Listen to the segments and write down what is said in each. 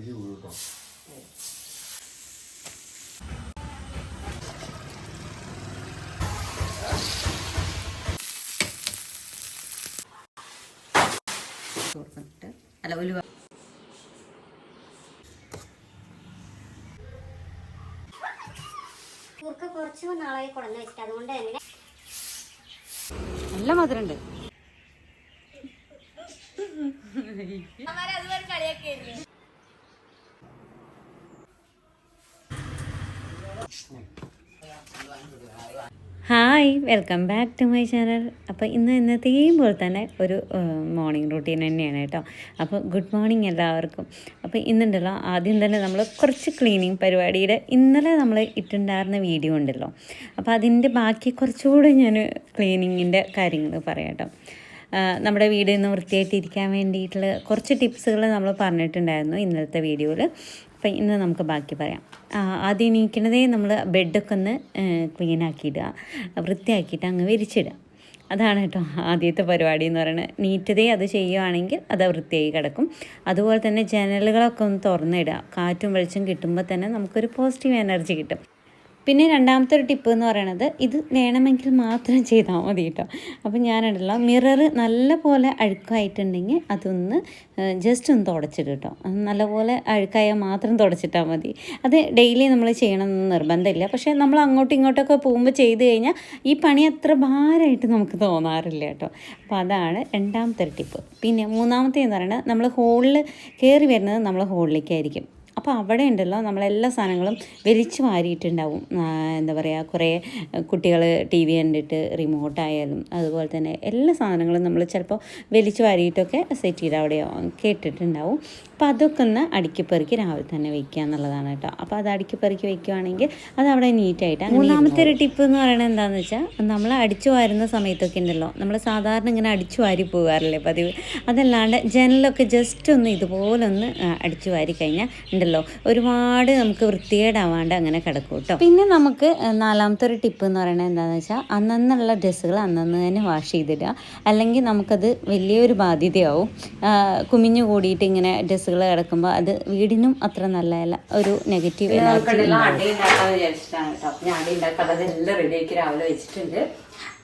തീ വീട്ടോ ചേർത്തിട്ട് അല്ല ഉലുവ കൂർക്ക കുറച്ച് നാളായി കൊടന്ന് വെച്ചിട്ട് അതുകൊണ്ട് തന്നെ നല്ല മധുരമുണ്ട് hi welcome back to my channel. അപ്പോൾ ഇന്ന് ഇന്നത്തെയും പോലെ തന്നെ ഒരു മോർണിംഗ് റൂട്ടീൻ തന്നെയാണ് കേട്ടോ. അപ്പോൾ ഗുഡ് മോർണിംഗ് എല്ലാവർക്കും. അപ്പോൾ ഇന്നുണ്ടല്ലോ ആദ്യം തന്നെ നമ്മൾ കുറച്ച് ക്ലീനിങ് പരിപാടിയുടെ ഇന്നലെ നമ്മൾ ഇട്ടുണ്ടായിരുന്ന വീഡിയോ ഉണ്ടല്ലോ. അപ്പോൾ അതിന്റെ ബാക്കി കുറച്ചുകൂടെ ഞാൻ ക്ലീനിങ്ങിന്റെ കാര്യങ്ങൾ പറയാട്ടോ നമ്മുടെ വീട് ഇന്ന് വൃത്തിയായിട്ടിരിക്കാൻ വേണ്ടിയിട്ടുള്ള കുറച്ച് ടിപ്സുകൾ നമ്മൾ പറഞ്ഞിട്ടുണ്ടായിരുന്നു ഇന്നലത്തെ വീഡിയോയിൽ. അപ്പം ഇന്ന് നമുക്ക് ബാക്കി പറയാം. ആദ്യം എണീക്കണതേ നമ്മൾ ബെഡൊക്കെ ഒന്ന് ക്ലീൻ ആക്കിയിടുക വൃത്തിയാക്കിയിട്ട് അങ്ങ് വിരിച്ചിടുക. അതാണ് കേട്ടോ ആദ്യത്തെ പരിപാടി എന്ന് പറയുന്നത് നീറ്റതേ അത് ചെയ്യുവാണെങ്കിൽ അത് വൃത്തിയായി കിടക്കും. അതുപോലെ തന്നെ ജനലുകളൊക്കെ ഒന്ന് തുറന്നിടുക. കാറ്റും വെളിച്ചം കിട്ടുമ്പോൾ തന്നെ നമുക്കൊരു പോസിറ്റീവ് എനർജി കിട്ടും. പിന്നെ രണ്ടാമത്തെ ഒരു ടിപ്പ് എന്ന് പറയണത് ഇത് വേണമെങ്കിൽ മാത്രം ചെയ്താൽ മതി കേട്ടോ അപ്പോൾ ഞാനുണ്ടല്ലോ മിറർ നല്ല പോലെ അഴുക്കായിട്ടുണ്ടെങ്കിൽ അതൊന്ന് ജസ്റ്റ് ഒന്ന് തുടച്ചിട്ട് കേട്ടോ നല്ലപോലെ അഴുക്കായാൽ മാത്രം തുടച്ചിട്ടാൽ മതി. അത് ഡെയിലി നമ്മൾ ചെയ്യണമെന്ന് നിർബന്ധമില്ല. പക്ഷേ നമ്മൾ അങ്ങോട്ടും ഇങ്ങോട്ടൊക്കെ പോകുമ്പോൾ ചെയ്ത് കഴിഞ്ഞാൽ ഈ പണി അത്ര ഭാരമായിട്ട് നമുക്ക് തോന്നാറില്ല കേട്ടോ അപ്പോൾ അതാണ് രണ്ടാമത്തെ ഒരു ടിപ്പ്. പിന്നെ മൂന്നാമത്തെ എന്ന് പറയുന്നത് നമ്മൾ ഹോളിൽ കയറി വരുന്നത് നമ്മൾ ഹോളിലേക്കായിരിക്കും. അപ്പോൾ അവിടെ ഉണ്ടല്ലോ നമ്മളെല്ലാ സാധനങ്ങളും വലിച്ചു വാരിയിട്ടുണ്ടാവും. എന്താ പറയുക കുറേ കുട്ടികൾ ടി വി കണ്ടിട്ട് റിമോട്ടായാലും അതുപോലെ തന്നെ എല്ലാ സാധനങ്ങളും നമ്മൾ ചിലപ്പോൾ വലിച്ചു വാരിയിട്ടൊക്കെ സെറ്റ് ചെയ്ത് അവിടെ കേട്ടിട്ടുണ്ടാവും. അപ്പോൾ അതൊക്കെ ഒന്ന് അടുക്കി പെറുക്കി രാവിലെ തന്നെ വെക്കുക എന്നുള്ളതാണ് കേട്ടോ. അപ്പോൾ അത് അടുക്കി പെറുക്കി വെക്കുകയാണെങ്കിൽ അത് അവിടെ നീറ്റായിട്ട് മൂന്നാമത്തെ ഒരു ടിപ്പ് എന്ന് പറയുന്നത് എന്താണെന്ന് വെച്ചാൽ നമ്മൾ അടിച്ചു വാരുന്ന സമയത്തൊക്കെ ഉണ്ടല്ലോ. നമ്മൾ സാധാരണ ഇങ്ങനെ അടിച്ചു വാരി പോകാറില്ലേ പതിവ്. അതല്ലാണ്ട് ജനലൊക്കെ ജസ്റ്റ് ഒന്ന് ഇതുപോലെ ഒന്ന് അടിച്ചു വാരി കഴിഞ്ഞാൽ ഉണ്ടല്ലോ. ഒരുപാട് നമുക്ക് വൃത്തികേടാവാണ്ട് അങ്ങനെ കിടക്കും കേട്ടോ. പിന്നെ നമുക്ക് നാലാമത്തെ ഒരു ടിപ്പ് എന്ന് പറയുന്നത് എന്താണെന്ന് വെച്ചാൽ അന്നന്നുള്ള ഡ്രസ്സുകൾ അന്നന്ന് തന്നെ വാഷ് ചെയ്തിടുക. അല്ലെങ്കിൽ നമുക്കത് വലിയൊരു ബാധ്യതയാവും. കുമിഞ്ഞു കൂടിയിട്ട് ഇങ്ങനെ ഡ്രസ്സുകൾ കിടക്കുമ്പോൾ അത് വീടിനും അത്ര നല്ലതല്ല. ഒരു നെഗറ്റീവ് അടി ഉണ്ടാക്കാന്ന് വിചാരിച്ചിട്ടാണ് കേട്ടോ. ഞാൻ അടി ഉണ്ടാക്കാതെ എല്ലാം റെഡിയാക്കി രാവിലെ വെച്ചിട്ടുണ്ട്.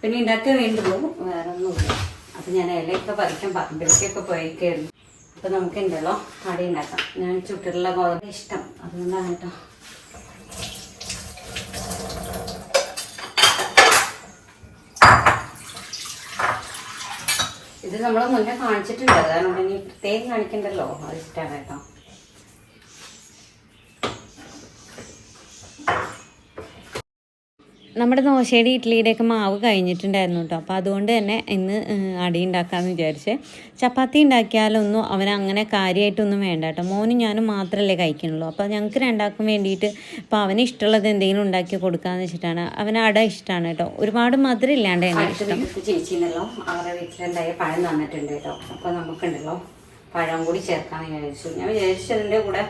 പിന്നെ ഉണ്ടാക്കാൻ വേണ്ടുള്ളൂ വേറെ ഒന്നുമില്ല. അപ്പം ഞാൻ ഇലയൊക്കെ പറിക്കാൻ പറമ്പിലേക്കൊക്കെ പോയിക്കായിരുന്നു അപ്പം നമുക്ക് ഉണ്ടല്ലോ അടി ഉണ്ടാക്കാം ഞാൻ ചുട്ടിട്ടുള്ള ഗോതമ്പ് ഇഷ്ടം. അതുകൊണ്ടാണ് കേട്ടോ. ഇത് നമ്മൾ മുന്നേ കാണിച്ചിട്ടുണ്ട്. അതാണ് ഇനി പ്രത്യേകം കാണിക്കണ്ടല്ലോ. അത് ഇഷ്ടമാണ് കേട്ടോ. നമ്മുടെ ദോശയുടെ ഇഡ്ഡലിയുടെയൊക്കെ മാവ് കഴിഞ്ഞിട്ടുണ്ടായിരുന്നു കേട്ടോ. അപ്പോൾ അതുകൊണ്ട് തന്നെ ഇന്ന് അടി ഉണ്ടാക്കാമെന്ന് വിചാരിച്ച് ചപ്പാത്തി ഉണ്ടാക്കിയാലൊന്നും അവൻ അങ്ങനെ കാര്യമായിട്ടൊന്നും വേണ്ട കേട്ടോ. മോനും ഞാനും മാത്രമല്ലേ കഴിക്കണുള്ളൂ അപ്പോൾ ഞങ്ങൾക്ക് രണ്ടാൾക്കും വേണ്ടിയിട്ട് ഇപ്പോൾ അവന് ഇഷ്ടമുള്ളത് എന്തെങ്കിലും ഉണ്ടാക്കി കൊടുക്കാമെന്ന് വെച്ചിട്ടാണ്. അവന് അട ഇഷ്ടമാണ് കേട്ടോ. ഒരുപാട് മധുരം ഇല്ലാണ്ട് തന്നെ ഇഷ്ടം. ചേച്ചിന്നല്ലോ അവരുടെ വീട്ടിലുണ്ടായ പഴം തന്നിട്ടുണ്ട് കേട്ടോ. അപ്പോൾ നമുക്കുണ്ടല്ലോ പഴം കൂടി ചേർക്കാമെന്ന് വിചാരിച്ചു. ഞാൻ വിചാരിച്ചതിന്റെ കൂടെ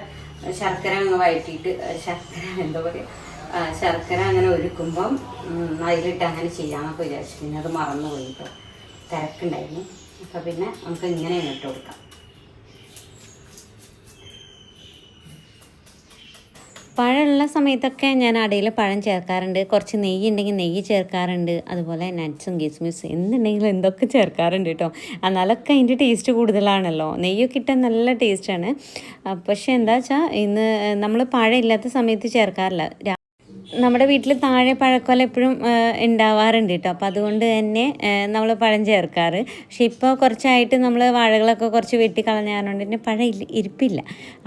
ശർക്കര അങ്ങ് വഴറ്റിയിട്ട് ശർക്കര എന്താ പറയുക ശർക്കര അങ്ങനെ ഒരുക്കുമ്പം അതിലിട്ട് അങ്ങനെ ചെയ്യാമെന്നൊക്കെ വിചാരിച്ചു. പിന്നെ അത് മറന്നു പോയി കേട്ടോ തിരക്കുണ്ടായിരുന്നു. അപ്പം പിന്നെ നമുക്ക് ഇങ്ങനെ ഇട്ട് കൊടുക്കാം. പഴമുള്ള സമയത്തൊക്കെ ഞാൻ അടയിൽ പഴം ചേർക്കാറുണ്ട്. കുറച്ച് നെയ്യ് ഉണ്ടെങ്കിൽ നെയ്യ് ചേർക്കാറുണ്ട്. അതുപോലെ നട്ട്സും കിസ്മിസും എന്തുണ്ടെങ്കിലും എന്തൊക്കെ ചേർക്കാറുണ്ട് കേട്ടോ എന്നാലൊക്കെ അതിന്റെ ടേസ്റ്റ് കൂടുതലാണല്ലോ. നെയ്യൊക്കെ ഇട്ടാൽ നല്ല ടേസ്റ്റാണ്. പക്ഷേ എന്താ വെച്ചാൽ ഇന്ന് നമ്മൾ പഴം ഇല്ലാത്ത സമയത്ത് ചേർക്കാറില്ല. നമ്മുടെ വീട്ടിൽ താഴെ പഴക്കൊല എപ്പോഴും ഉണ്ടാവാറുണ്ട് കേട്ടോ അപ്പോൾ അതുകൊണ്ട് തന്നെ നമ്മൾ പഴം ചേർക്കാറ്. പക്ഷെ ഇപ്പോൾ കുറച്ചായിട്ട് നമ്മൾ വാഴകളൊക്കെ കുറച്ച് വെട്ടി കളഞ്ഞാറുണ്ട് പിന്നെ പഴം ഇരിപ്പില്ല.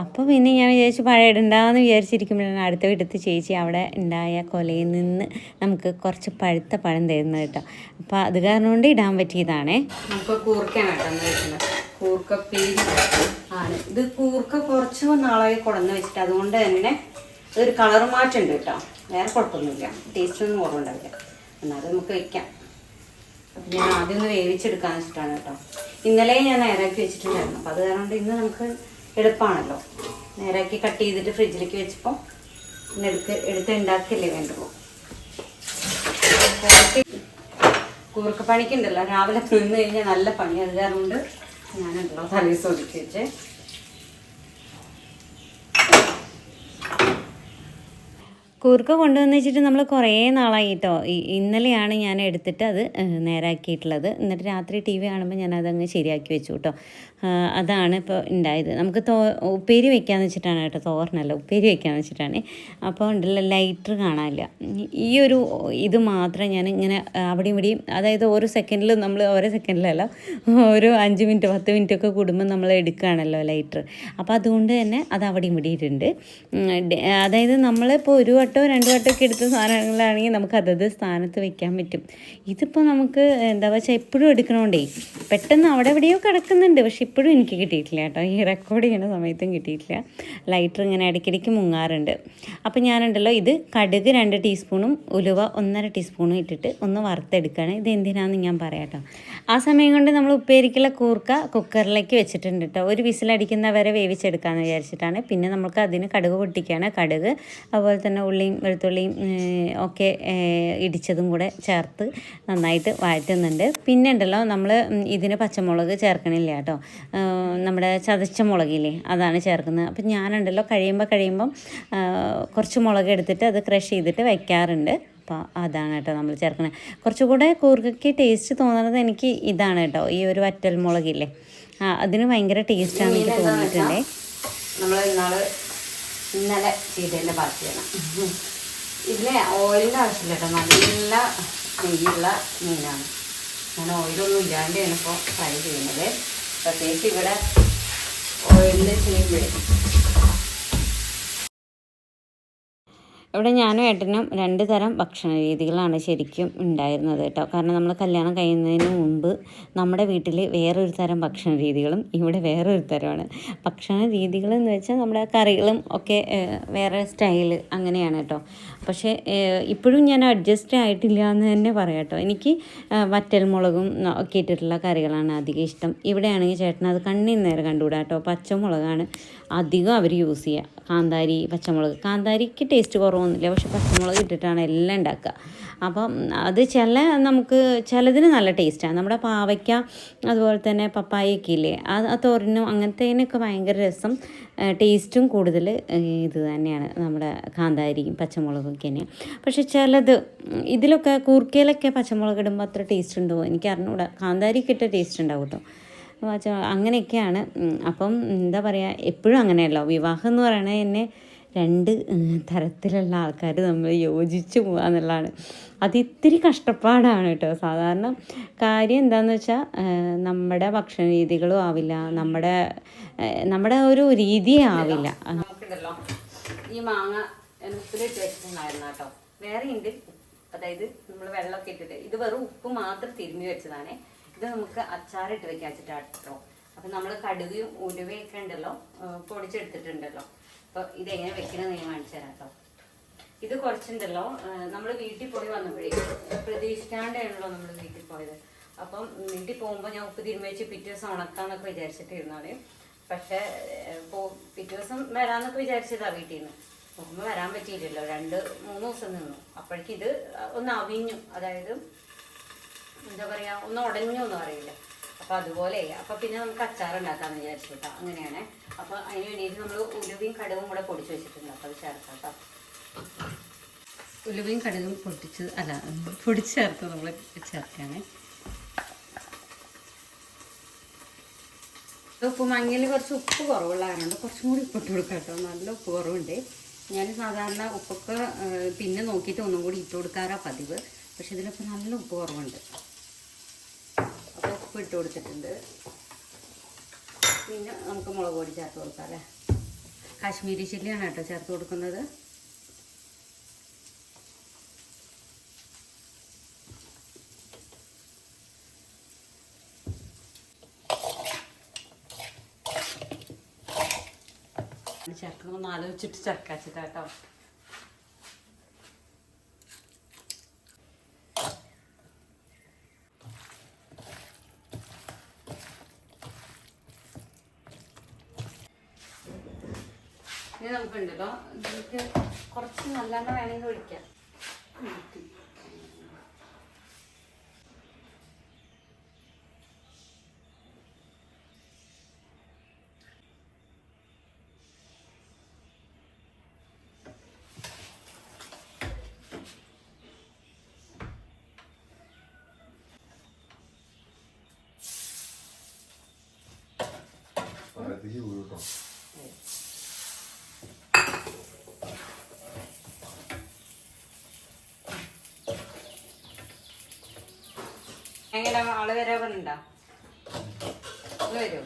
അപ്പോൾ പിന്നെ ഞാൻ വിചാരിച്ചു പഴം ഇടണ്ടാവെന്ന് വിചാരിച്ചിരിക്കുമ്പോഴാണ് അടുത്ത വീട്ടിലത്തെ ചേച്ചി അവിടെ ഉണ്ടായ കൊലയിൽ നിന്ന് നമുക്ക് കുറച്ച് പഴുത്ത പഴം തരുന്നത് കേട്ടോ അപ്പോൾ അത് കാരണം കൊണ്ട് ഇടാൻ പറ്റിയതാണേ. നമുക്ക് കൂർക്കാണ് കേട്ടോ കൂർക്ക പേര് ആണ്. ഇത് കൂർക്ക കുറച്ച് നാളായി കുടന്ന് വെച്ചിട്ട് അതുകൊണ്ട് തന്നെ ഒരു കളർ മാറ്റമുണ്ട് കേട്ടോ. വേറെ കുഴപ്പമൊന്നുമില്ല. ടേസ്റ്റ് ഒന്നും കുറവുണ്ടാവില്ല. എന്നാലും നമുക്ക് അപ്പം ഞാൻ ആദ്യം ഒന്ന് വേവിച്ചെടുക്കാൻ വെച്ചിട്ടാണ് കേട്ടോ. ഇന്നലെ ഞാൻ നേരാക്കി വെച്ചിട്ടുണ്ടായിരുന്നു. അപ്പം അത് കാരണം ഇന്ന് നമുക്ക് എളുപ്പമാണല്ലോ. നേരാക്കി കട്ട് ചെയ്തിട്ട് ഫ്രിഡ്ജിലേക്ക് വെച്ചപ്പോൾ ഇന്ന് എടുത്ത് എടുത്ത് ഉണ്ടാക്കിയല്ലേ വേണ്ടുള്ളൂ. കൂർക്ക പണിക്കുണ്ടല്ലോ രാവിലെ നിന്ന് കഴിഞ്ഞാൽ നല്ല പണി അത് കാരണം ഞാനുണ്ടല്ലോ തലേ ഒതുക്കി വെച്ച് കൂർക്ക കൊണ്ടുവന്ന് വെച്ചിട്ട് നമ്മൾ കുറേ നാളായി കേട്ടോ ഇന്നലെയാണ് ഞാൻ എടുത്തിട്ട് അത് നേരാക്കിയിട്ടുള്ളത്. എന്നിട്ട് രാത്രി ടി വി കാണുമ്പോൾ ഞാൻ അതങ്ങ് ശരിയാക്കി വെച്ചു കേട്ടോ അതാണ് ഇപ്പോൾ ഉണ്ടായത് നമുക്ക് തോ ഉപ്പേരി വെക്കാന്ന് വെച്ചിട്ടാണ് കേട്ടോ തോരനല്ല ഉപ്പേരി വെക്കാന്ന് വെച്ചിട്ടാണ്. അപ്പോൾ ഉണ്ടല്ലോ ലൈറ്റർ കാണാനില്ല. ഈ ഒരു ഇത് മാത്രം ഞാൻ ഇങ്ങനെ അവിടെയും ഇവിടെയും അതായത് ഓരോ സെക്കൻഡിൽ നമ്മൾ ഓരോ സെക്കൻഡിലല്ല ഓരോ അഞ്ച് മിനിറ്റ് പത്ത് മിനിറ്റ് ഒക്കെ കൂടുമ്പോൾ നമ്മൾ എടുക്കുകയാണല്ലോ ലൈറ്റർ. അപ്പോൾ അതുകൊണ്ട് തന്നെ അത് അവിടെയും ഇവിടെയിട്ടുണ്ട് അതായത് നമ്മളിപ്പോൾ ഒരു വട്ടോ രണ്ട് വട്ടോ ഒക്കെ എടുത്ത സാധനങ്ങളാണെങ്കിൽ നമുക്ക് അതത് സ്ഥാനത്ത് വെക്കാൻ പറ്റും. ഇതിപ്പോൾ നമുക്ക് എന്താ വെച്ചാൽ എപ്പോഴും എടുക്കണോണ്ടേ പെട്ടെന്ന് അവിടെ എവിടെയോ കിടക്കുന്നുണ്ട്. പക്ഷെ ഇപ്പോഴും എനിക്ക് കിട്ടിയിട്ടില്ല കേട്ടോ. ഈ റെക്കോർഡ് ചെയ്യുന്ന സമയത്തും കിട്ടിയിട്ടില്ല. ലൈറ്റർ ഇങ്ങനെ ഇടയ്ക്കിടയ്ക്ക് മുങ്ങാറുണ്ട്. അപ്പോൾ ഞാനുണ്ടല്ലോ ഇത് കടുക് രണ്ട് ടീസ്പൂണും ഉലുവ ഒന്നര ടീസ്പൂണും ഇട്ടിട്ട് ഒന്ന് വറുത്തെടുക്കുകയാണ്. ഇത് എന്തിനാണെന്ന് ഞാൻ പറയാം കേട്ടോ. ആ സമയം കൊണ്ട് നമ്മൾ ഉപ്പേരിക്കുള്ള കൂർക്ക കുക്കറിലേക്ക് വെച്ചിട്ടുണ്ട് കേട്ടോ. ഒരു വിസിലടിക്കുന്ന വരെ വേവിച്ചെടുക്കാമെന്ന് വിചാരിച്ചിട്ടാണ്. പിന്നെ നമുക്ക് അതിന് കടുക് പൊട്ടിക്കുകയാണ് കടുക് അതുപോലെ തന്നെ ഉള്ളിയും വെളുത്തുള്ളിയും ഒക്കെ ഇടിച്ചതും കൂടെ ചേർത്ത് നന്നായിട്ട് വഴറ്റുന്നുണ്ട്. പിന്നെ ഉണ്ടല്ലോ നമ്മൾ ഇതിന് പച്ചമുളക് ചേർക്കണില്ല കേട്ടോ. നമ്മുടെ ചതച്ച മുളകില്ലേ അതാണ് ചേർക്കുന്നത്. അപ്പം ഞാനുണ്ടല്ലോ കഴിയുമ്പോൾ കഴിയുമ്പം കുറച്ച് മുളക് എടുത്തിട്ട് അത് ക്രഷ് ചെയ്തിട്ട് വയ്ക്കാറുണ്ട് അപ്പോൾ അതാണ് കേട്ടോ നമ്മൾ ചേർക്കുന്നത്. കുറച്ചുകൂടെ കൂർക്കയ്ക്ക് ടേസ്റ്റ് തോന്നുന്നത് എനിക്ക് ഇതാണ് കേട്ടോ ഈ ഒരു വറ്റൽ മുളകില്ലേ. ആ അതിന് ഭയങ്കര ടേസ്റ്റാണ് എനിക്ക് തോന്നിയിട്ടുണ്ടേ. നമ്മൾ ഇന്നലെ ചെയ്തതിന്റെ ബാക്കിയാണ്. ഇതിലെ ഓയിലിന്റെ ആവശ്യമില്ല കേട്ടോ നല്ല നെയ്യുള്ള മീനാണ്. ഞാൻ ഓയിലൊന്നും ഇല്ലാണ്ടാണ് ഇപ്പോൾ ഫ്രൈ ചെയ്യുന്നത്. ಸ್ವಲ್ಪ ಎಸಿ ಬೇಡ ಒಳ್ಳೆ ಸೇಮ್ ഇവിടെ ഞാനും ഏട്ടനും രണ്ട് തരം ഭക്ഷണ രീതികളാണ് ശരിക്കും ഉണ്ടായിരുന്നത് കേട്ടോ. കാരണം നമ്മൾ കല്യാണം കഴിയുന്നതിന് മുമ്പ് നമ്മുടെ വീട്ടിൽ വേറൊരു തരം ഭക്ഷണ രീതികളും ഇവിടെ വേറൊരു തരമാണ്. ഭക്ഷണ രീതികൾ എന്ന് വെച്ചാൽ നമ്മുടെ കറികളും ഒക്കെ വേറെ സ്റ്റൈൽ അങ്ങനെയാണ് കേട്ടോ. പക്ഷേ ഇപ്പോഴും ഞാൻ അഡ്ജസ്റ്റ് ആയിട്ടില്ല എന്ന് തന്നെ പറയാം കേട്ടോ. എനിക്ക് വറ്റൽ മുളകും ഒക്കെ ഇട്ടിട്ടുള്ള കറികളാണ് അധികം ഇഷ്ടം. ഇവിടെയാണെങ്കിൽ ചേട്ടൻ അത് കണ്ണിന് നേരെ കണ്ടുകൂടാ കേട്ടോ. പച്ചമുളകാണ്. അധികം അവർ യൂസ് ചെയ്യുക കാന്താരി പച്ചമുളക്. കാന്താരിക്ക് ടേസ്റ്റ് കുറവൊന്നുമില്ല. പക്ഷെ പച്ചമുളക് ഇട്ടിട്ടാണ് എല്ലാം ഉണ്ടാക്കുക അപ്പം അത് ചില നമുക്ക് ചിലതിന് നല്ല ടേസ്റ്റാണ് നമ്മുടെ പാവയ്ക്ക അതുപോലെ തന്നെ പപ്പായയൊക്കെ ഇല്ലേ? അത് തോരനും അങ്ങനത്തേനൊക്കെ ഭയങ്കര രസം. ടേസ്റ്റും കൂടുതൽ ഇത് തന്നെയാണ് നമ്മുടെ കാന്താരിയും പച്ചമുളകും ഒക്കെ തന്നെയാണ് പക്ഷെ ചിലത് ഇതിലൊക്കെ കൂർക്കയിലൊക്കെ പച്ചമുളക് ഇടുമ്പോൾ അത്ര ടേസ്റ്റ് ഉണ്ടോ? എനിക്ക് അറിഞ്ഞൂടാ. കാന്താരിക്കിട്ട ടേസ്റ്റ് ഉണ്ടാവും കേട്ടോ അങ്ങനെയൊക്കെയാണ്. അപ്പം എന്താ പറയുക എപ്പോഴും അങ്ങനെയല്ലോ. വിവാഹം എന്ന് പറയണത് തന്നെ രണ്ട് തരത്തിലുള്ള ആൾക്കാർ നമ്മൾ യോജിച്ച് പോകുക എന്നുള്ളതാണ്. അത് ഇത്തിരി കഷ്ടപ്പാടാണ് കേട്ടോ. സാധാരണ കാര്യം എന്താണെന്ന് വെച്ചാൽ നമ്മുടെ ഭക്ഷണ രീതികളും ആവില്ല. നമ്മുടെ നമ്മുടെ ഒരു രീതിയേ ആവില്ല. ഈ മാങ്ങ കേട്ടോ വേറെ ഉണ്ട് അതായത് നമ്മൾ വെള്ളമൊക്കെ ഇട്ടിട്ട് ഇത് വെറും ഉപ്പ് മാത്രം തിരുമ്മി വെച്ചതാണേ. ഇത് നമുക്ക് അച്ചാറിട്ട് വെക്കാൻ വെച്ചിട്ടാണ് കേട്ടോ അപ്പം നമ്മൾ കടുകയും ഉലുവയൊക്കെ ഉണ്ടല്ലോ പൊടിച്ചെടുത്തിട്ടുണ്ടല്ലോ. അപ്പോൾ ഇതെങ്ങനെ വെക്കണമെന്ന് ഞാൻ കാണിച്ചു തരാം കേട്ടോ ഇത് കുറച്ചുണ്ടല്ലോ നമ്മൾ വീട്ടിൽ പോയി വന്നപ്പോഴേ പ്രതീക്ഷിക്കാണ്ടാണല്ലോ നമ്മൾ വീട്ടിൽ പോയത്. അപ്പം വീട്ടിൽ പോകുമ്പോൾ ഞാൻ ഉപ്പ് തിരുമ്മി വെച്ച് പിറ്റേ ദിവസം ഉണക്കാന്നൊക്കെ വിചാരിച്ചിട്ടിരുന്നാണ് പക്ഷേ പോ പിറ്റേ ദിവസം വരാമെന്നൊക്കെ വിചാരിച്ചതാണ് വീട്ടിൽ നിന്ന് പോകുമ്പോൾ വരാൻ പറ്റിയില്ലല്ലോ രണ്ട് മൂന്ന് ദിവസം നിന്നു. അപ്പോഴേക്കും ഇത് ഒന്ന് അവിഞ്ഞു. അതായത് എന്താ പറയാ ഒന്ന് ഉടഞ്ഞു എന്ന് പറയില്ല. അപ്പൊ അതുപോലെ അപ്പൊ പിന്നെ നമുക്ക് അച്ചാർ ഉണ്ടാക്കാന്ന് വിചാരിച്ചു കേട്ടോ. അങ്ങനെയാണ്. അപ്പൊ അതിന് വേണ്ടിയിട്ട് നമ്മൾ ഉലുവയും കടുവും കൂടെ പൊടിച്ചു വെച്ചിട്ടുണ്ട്. അപ്പൊ അത് ചേർക്കാം കേട്ടോ. ഉലുവയും കടുകും പൊട്ടിച്ച് അല്ല പൊടിച്ച് ചേർത്ത് നമ്മൾ ചേർക്കാണ് ഉപ്പ് മഞ്ഞയിൽ കുറച്ച് ഉപ്പ് കുറവുള്ള കാരണം കുറച്ചും കൂടി ഉപ്പിട്ട് കൊടുക്കാം കേട്ടോ. നല്ല ഉപ്പ് കുറവുണ്ട്. ഞാൻ സാധാരണ ഉപ്പൊക്കെ പിന്നെ നോക്കിയിട്ട് ഒന്നും കൂടി ഇട്ട് കൊടുക്കാറാണ് പതിവ്. പക്ഷെ ഇതിലിപ്പോൾ നല്ല ഉപ്പ് കുറവുണ്ട്. ഇട്ട് കൊടുത്തിട്ടുണ്ട്. പിന്നെ നമുക്ക് മുളക് പൊടി ചേർത്ത് കൊടുക്കാം അല്ലേ? കാശ്മീരി ചില്ലിയാണ് കേട്ടോ ചേർത്ത് കൊടുക്കുന്നത്. ചേർക്കണമെന്ന് ആലോചിച്ചിട്ട് ചേർക്കാച്ചിട്ടാ ഇനി നമുക്കുണ്ടല്ലോ നമുക്ക് കുറച്ച് നല്ലെണ്ണ വേണമെങ്കിൽ ഒഴിക്കാം Thank you. എങ്ങനെ ആൾ വരവുണ്ടോ വരൂ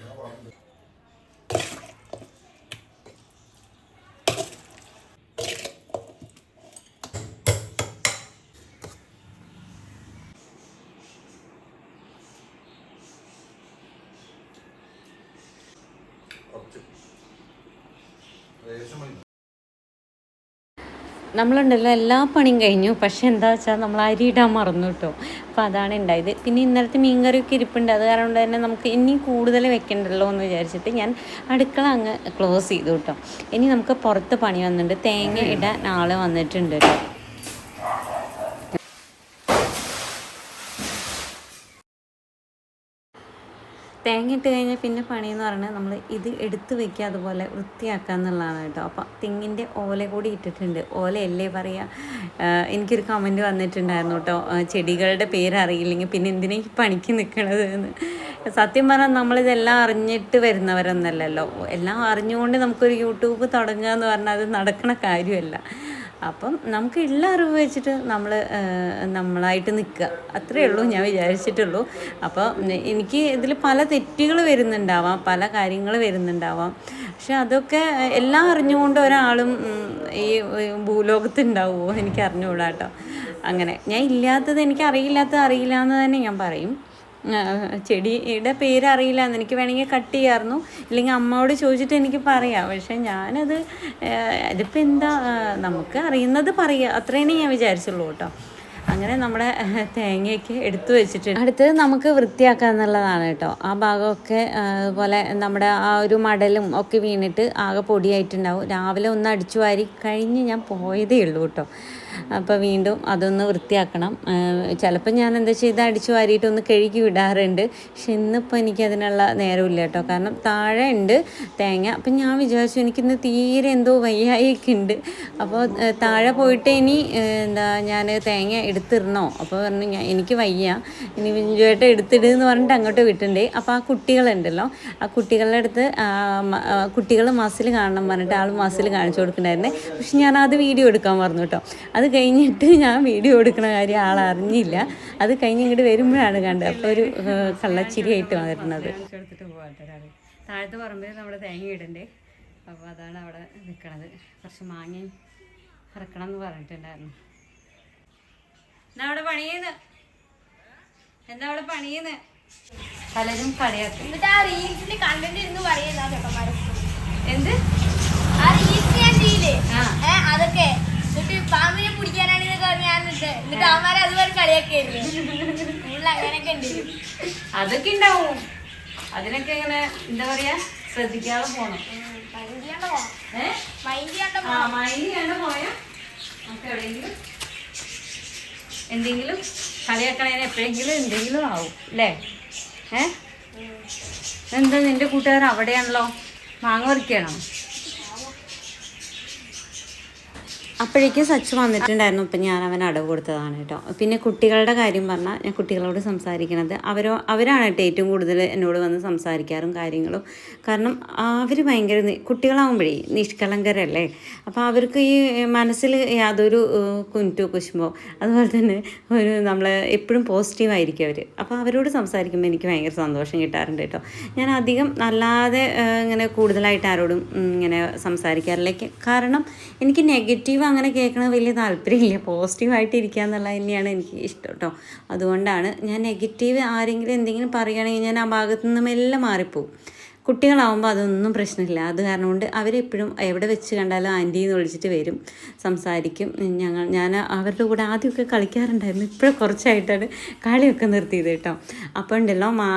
കുറച്ച് ലേശം മതി നമ്മളുണ്ടല്ലോ എല്ലാ പണിയും കഴിഞ്ഞു. പക്ഷെ എന്താ വെച്ചാൽ നമ്മൾ അരി ഇടാൻ മറന്നു കേട്ടോ. അപ്പോൾ അതാണ് ഉണ്ടായത്. പിന്നെ ഇന്നലത്തെ മീൻകറിയൊക്കെ ഇരിപ്പുണ്ട്. അത് കാരണം തന്നെ നമുക്ക് ഇനി കൂടുതൽ വെക്കണ്ടല്ലോ എന്ന് വിചാരിച്ചിട്ട് ഞാൻ അടുക്കള അങ്ങ് ക്ലോസ് ചെയ്തു കേട്ടോ. ഇനി നമുക്ക് പുറത്ത് പണി വന്നിട്ടുണ്ട്. തേങ്ങ ഇടാൻ ആൾ വന്നിട്ടുണ്ട് കേട്ടോ. തേങ്ങ ഇട്ട് കഴിഞ്ഞാൽ പിന്നെ പണിയെന്ന് പറഞ്ഞാൽ നമ്മൾ ഇത് എടുത്ത് വെക്കുക അതുപോലെ വൃത്തിയാക്കുക എന്നുള്ളതാണ് കേട്ടോ. അപ്പോൾ തെങ്ങിന്റെ ഓല കൂടി ഇട്ടിട്ടുണ്ട്. ഓലയല്ലേ പറയുക എനിക്കൊരു കമന്റ് വന്നിട്ടുണ്ടായിരുന്നു കേട്ടോ. ചെടികളുടെ പേര് അറിയില്ലെങ്കിൽ പിന്നെ എന്തിനാ ഈ പണിക്ക് നിൽക്കണത് എന്ന്. സത്യം പറഞ്ഞാൽ നമ്മളിതെല്ലാം അറിഞ്ഞിട്ട് വരുന്നവരൊന്നല്ലല്ലോ. എല്ലാം അറിഞ്ഞുകൊണ്ട് നമുക്കൊരു യൂട്യൂബ് തുടങ്ങുക എന്ന് പറഞ്ഞാൽ അത് നടക്കണ കാര്യമല്ല. അപ്പം നമുക്ക് ഉള്ള അറിവ് വെച്ചിട്ട് നമ്മൾ നമ്മളായിട്ട് നിൽക്കുക അത്രയേ ഉള്ളൂ ഞാൻ വിചാരിച്ചിട്ടുള്ളൂ. അപ്പോൾ എനിക്ക് ഇതിൽ പല തെറ്റുകൾ വരുന്നുണ്ടാവാം പല കാര്യങ്ങൾ വരുന്നുണ്ടാവാം. പക്ഷെ അതൊക്കെ എല്ലാം അറിഞ്ഞുകൊണ്ട് ഒരാളും ഈ ഭൂലോകത്ത് ഉണ്ടാവുമോ എനിക്ക് അറിഞ്ഞുകൂടാ കേട്ടോ അങ്ങനെ. ഞാൻ ഇല്ലാത്തത് എനിക്ക് അറിയില്ലാത്തത് അറിയില്ല എന്ന് തന്നെ ഞാൻ പറയും. ചെടിയുടെ പേര് അറിയില്ല എന്ന് എനിക്ക് വേണമെങ്കിൽ കട്ട് ചെയ്യാമായിരുന്നു ഇല്ലെങ്കിൽ അമ്മയോട് ചോദിച്ചിട്ട് എനിക്ക് പറയാം. പക്ഷെ ഞാനത് ഇതിപ്പോൾ എന്താ നമുക്ക് അറിയുന്നത് പറയുക അത്രേനേ ഞാൻ വിചാരിച്ചുള്ളൂ കേട്ടോ. അങ്ങനെ നമ്മുടെ തേങ്ങയൊക്കെ എടുത്തു വെച്ചിട്ടുണ്ട് അടുത്തത് നമുക്ക് വൃത്തിയാക്കുക എന്നുള്ളതാണ് കേട്ടോ. ആ ഭാഗമൊക്കെ അതുപോലെ നമ്മുടെ ആ ഒരു മടലും ഒക്കെ വീണിട്ട് ആകെ പൊടിയായിട്ടുണ്ടാവും. രാവിലെ ഒന്ന് അടിച്ചു വാരി കഴിഞ്ഞ് ഞാൻ പോയതേ ഉള്ളൂ കേട്ടോ. അപ്പോൾ വീണ്ടും അതൊന്ന് വൃത്തിയാക്കണം. ചിലപ്പോൾ ഞാൻ എന്താ ചെയ്ത് അടിച്ചു വാരിയിട്ട് ഒന്ന് കഴുകി വിടാറുണ്ട്. പക്ഷെ ഇന്നിപ്പോൾ എനിക്ക് അതിനുള്ള നേരമില്ല കേട്ടോ. കാരണം താഴെ ഉണ്ട് തേങ്ങ. അപ്പം ഞാൻ വിചാരിച്ചു എനിക്കിന്ന് തീരെ എന്തോ വയ്യായൊക്കെ ഉണ്ട്. അപ്പോൾ താഴെ പോയിട്ട് ഇനി എന്താ ഞാൻ തേങ്ങ എടുത്തിരണോ അപ്പോൾ പറഞ്ഞു ഞാൻ എനിക്ക് വയ്യ. ഇനി വിഞ്ചുവേട്ട എടുത്തിട് എന്ന് പറഞ്ഞിട്ട് അങ്ങോട്ട് വിട്ടിട്ടുണ്ട്. അപ്പോൾ ആ കുട്ടികളുണ്ടല്ലോ. ആ കുട്ടികളുടെ അടുത്ത് കുട്ടികൾ മസിൽ കാണണം പറഞ്ഞിട്ട് ആൾ മസിൽ കാണിച്ചു കൊടുക്കണ്ടായിരുന്നേ പക്ഷെ ഞാൻ അത് വീഡിയോ എടുക്കാൻ പറഞ്ഞു കേട്ടോ. അത് കഴിഞ്ഞിട്ട് ഞാൻ വീഡിയോ എടുക്കുന്ന കാര്യം ആൾ അറിഞ്ഞില്ല. അത് കഴിഞ്ഞ് ഇങ്ങോട്ട് വരുമ്പോഴാണ് കണ്ടത്. അപ്പോൾ ഒരു കള്ളച്ചിരി കള്ളച്ചിരിയായിട്ട് വരുന്നത് എടുത്തിട്ട് പോകാട്ടെ താഴത്തെ പറമ്പിൽ നമ്മൾ തേങ്ങ ഇടണ്ടേ? അപ്പോൾ അതാണ് അവിടെ നിൽക്കണത് കുറച്ച് മാങ്ങി ഇറക്കണം എന്ന് പറഞ്ഞിട്ടുണ്ടായിരുന്നു. എന്താ അവിടെ പണിയെന്ന്? എന്താ അവിടെ പണിയുന്നത് പലരും കളിയാക്കും. എന്നിട്ട് ആ റീൽസിന്റെ കണ്ടന്റ് ഇരുന്ന് പറയുന്ന ചെക്കന്മാരെ. എന്ത്? ആ റീൽസ് ഞാൻ ചെയ്യില്ലേ? ആ. ഏ അതൊക്കെ. എന്നിട്ട് പാമ്പിനെ പിടിക്കാനാണ് ഇതൊക്കെ ഞാൻ എന്നിട്ട് അവന്മാരെ അതുപോലെ കളിയൊക്കെ അങ്ങനെയൊക്കെ ഉണ്ട്. അതൊക്കെ ഉണ്ടാവും. അതിനൊക്കെ എങ്ങനെ എന്താ പറയാ ശ്രദ്ധിക്കാതെ പോണം. എന്തെങ്കിലും കളിയാക്കണേന് എപ്പോഴെങ്കിലും എന്തെങ്കിലും ആവും അല്ലേ ഏ? എന്താ നിന്റെ കൂട്ടുകാർ അവിടെയാണല്ലോ? മാങ്ങ പറിക്കണോ? അപ്പോഴേക്കും സച്ച് വന്നിട്ടുണ്ടായിരുന്നു. ഇപ്പം ഞാൻ അവൻ അടവ് കൊടുത്തതാണ് കേട്ടോ. പിന്നെ കുട്ടികളുടെ കാര്യം പറഞ്ഞാൽ ഞാൻ കുട്ടികളോട് സംസാരിക്കണത്. അവരോ അവരാണ് കേട്ടോ ഏറ്റവും കൂടുതൽ എന്നോട് വന്ന് സംസാരിക്കാറും കാര്യങ്ങളും. കാരണം അവർ ഭയങ്കര കുട്ടികളാവുമ്പോഴേ നിഷ്കളങ്കരല്ലേ? അപ്പോൾ അവർക്ക് ഈ മനസ്സിൽ യാതൊരു കുന്റോ കുശുമ്പോ അതുപോലെ തന്നെ ഒരു നമ്മൾ എപ്പോഴും പോസിറ്റീവായിരിക്കും അവർ അപ്പോൾ അവരോട് സംസാരിക്കുമ്പോൾ എനിക്ക് ഭയങ്കര സന്തോഷം കിട്ടാറുണ്ട് കേട്ടോ. ഞാൻ അധികം അല്ലാതെ ഇങ്ങനെ കൂടുതലായിട്ട് ആരോടും ഇങ്ങനെ സംസാരിക്കാറില്ല. കാരണം എനിക്ക് നെഗറ്റീവ് അങ്ങനെ കേൾക്കണത് വലിയ താല്പര്യമില്ല. പോസിറ്റീവായിട്ട് ഇരിക്കുക എന്നുള്ളത് തന്നെയാണ് എനിക്ക് ഇഷ്ടം കേട്ടോ അതുകൊണ്ടാണ് ഞാൻ നെഗറ്റീവ് ആരെങ്കിലും എന്തെങ്കിലും പറയുകയാണെങ്കിൽ ഞാൻ ആ ഭാഗത്തു നിന്നും എല്ലാം മാറിപ്പോവും. കുട്ടികളാവുമ്പോൾ അതൊന്നും പ്രശ്നമില്ല. അത് കാരണം കൊണ്ട് അവരെപ്പോഴും എവിടെ വെച്ച് കണ്ടാലും ആന്റി എന്ന് വിളിച്ചിട്ട് വരും. സംസാരിക്കും. ഞങ്ങൾ ഞാൻ അവരുടെ കൂടെ ആദ്യമൊക്കെ കളിക്കാറുണ്ടായിരുന്നു. ഇപ്പോഴും കുറച്ചായിട്ടാണ് കളിയൊക്കെ നിർത്തിയത് കേട്ടോ അപ്പോൾ ഉണ്ടല്ലോ മാ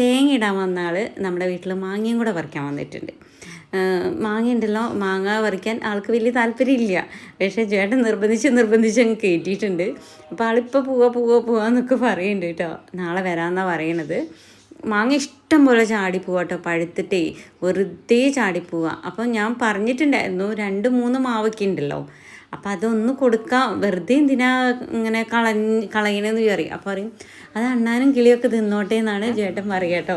തേങ്ങ ഇടാൻ വന്ന ആൾ നമ്മുടെ വീട്ടിൽ മാങ്ങയും കൂടെ പറിക്കാൻ വന്നിട്ടുണ്ട്. മാങ്ങ ഉണ്ടല്ലോ മാങ്ങ പറിക്കാൻ ആൾക്ക് വലിയ താല്പര്യമില്ല. പക്ഷേ ചേട്ടൻ നിർബന്ധിച്ച് നിർബന്ധിച്ച് അങ്ങ് കയറ്റിയിട്ടുണ്ട് അപ്പോൾ ആളിപ്പോൾ പോവാ പോവാ പോവാന്നൊക്കെ പറയുന്നുണ്ട് കേട്ടോ. നാളെ വരാമെന്നാണ് പറയണത്. മാങ്ങ ഇഷ്ടം പോലെ ചാടിപ്പോവാ കേട്ടോ. പഴുത്തിട്ടേ വെറുതെ ചാടിപ്പോവാ അപ്പോൾ ഞാൻ പറഞ്ഞിട്ടുണ്ടായിരുന്നു രണ്ട് മൂന്ന് മാവൊക്കെ ഉണ്ടല്ലോ. അപ്പം അതൊന്ന് കൊടുക്കാം. വെറുതെ എന്തിനാ ഇങ്ങനെ കളഞ്ഞ് കളയണമെന്ന് പറയും അപ്പോൾ പറയും അത് അണ്ണാനും കിളിയൊക്കെ തിന്നോട്ടെ എന്നാണ് ചേട്ടൻ പറയുക കേട്ടോ.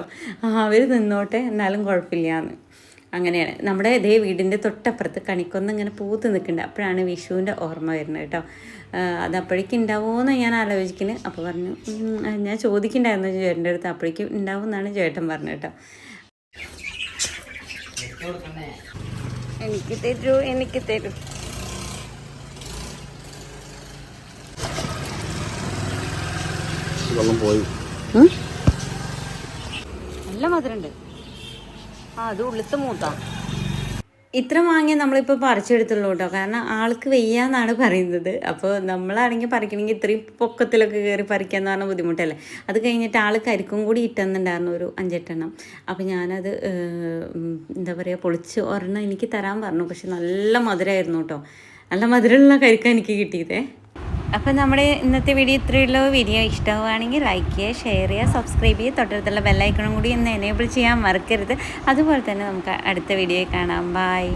അവർ തിന്നോട്ടെ. എന്നാലും കുഴപ്പമില്ല അങ്ങനെയാണ്. നമ്മുടെ ഇതേ വീടിന്റെ തൊട്ടപ്പുറത്ത് കണിക്കൊന്ന് ഇങ്ങനെ പൂത്ത് നിൽക്കുന്നുണ്ട്. അപ്പോഴാണ് വിഷുവിന്റെ ഓർമ്മ വരുന്നത് കേട്ടോ. അത് അപ്പോഴേക്കും ഉണ്ടാവുമോ ഞാൻ ആലോചിക്കുന്നു അപ്പോൾ പറഞ്ഞു "ഉം, ആ, ഞാൻ ചോദിക്കണ്ടായിരുന്നു ചേട്ടന്റെ അടുത്ത്. അപ്പോഴേക്കും ഉണ്ടാവും എന്നാണ് ചേട്ടൻ പറഞ്ഞു കേട്ടോ. എനിക്ക് തരൂ എനിക്ക് തരൂ. വെള്ളം പോയി. നല്ല മധുരമുണ്ട് ആ അത് ഉള്ളിത്ത് മൂത്താ. ഇത്ര മാങ്ങ നമ്മളിപ്പോൾ പറിച്ചെടുത്തുള്ളൂ കേട്ടോ. കാരണം ആൾക്ക് വെയ്യാന്നാണ് പറയുന്നത്. അപ്പോൾ നമ്മളാണെങ്കിൽ പറിക്കണമെങ്കിൽ ഇത്രയും പൊക്കത്തിലൊക്കെ കയറി പറിക്കുക എന്ന് പറഞ്ഞാൽ ബുദ്ധിമുട്ടല്ലേ? അത് കഴിഞ്ഞിട്ട് ആൾ കരിക്കും കൂടി ഇട്ടെന്നുണ്ടായിരുന്നു ഒരു അഞ്ചെട്ടെണ്ണം. അപ്പോൾ ഞാനത് എന്താ പറയുക പൊളിച്ച് ഒരെണ്ണം എനിക്ക് തരാൻ പറഞ്ഞു. പക്ഷെ നല്ല മധുരമായിരുന്നു കേട്ടോ. നല്ല മധുരമുള്ള കരിക്ക എനിക്ക് കിട്ടിയതേ. അപ്പോൾ നമ്മുടെ ഇന്നത്തെ വീഡിയോ ഇത്രയുള്ള. വീഡിയോ ഇഷ്ടമാവുകയാണെങ്കിൽ ലൈക്ക് ചെയ്യുക ഷെയർ ചെയ്യുക സബ്സ്ക്രൈബ് ചെയ്യുക. തൊട്ടടുത്തുള്ള ബെല്ലൈക്കണും കൂടി ഒന്ന് എനേബിൾ ചെയ്യാൻ മറക്കരുത്. അതുപോലെ തന്നെ നമുക്ക് അടുത്ത വീഡിയോ കാണാം. ബായ്